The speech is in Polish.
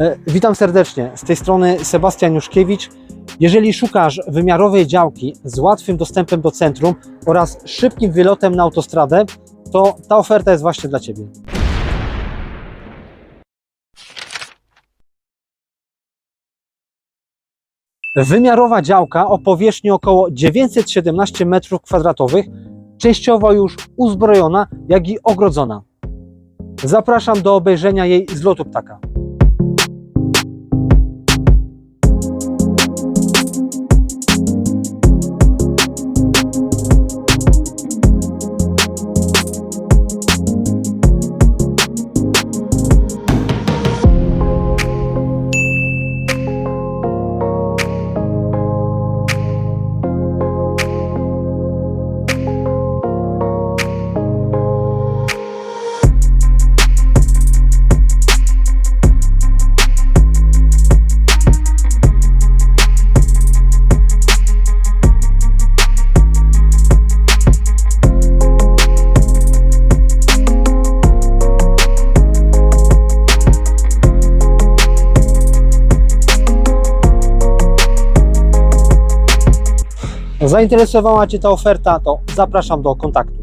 E, Witam serdecznie. Z tej strony Sebastian Juszkiewicz. Jeżeli szukasz wymiarowej działki z łatwym dostępem do centrum oraz szybkim wylotem na autostradę, to ta oferta jest właśnie dla Ciebie. Wymiarowa działka o powierzchni około 917 m2, częściowo już uzbrojona, jak i ogrodzona. Zapraszam do obejrzenia jej z lotu ptaka. Zainteresowała Cię ta oferta, to zapraszam do kontaktu.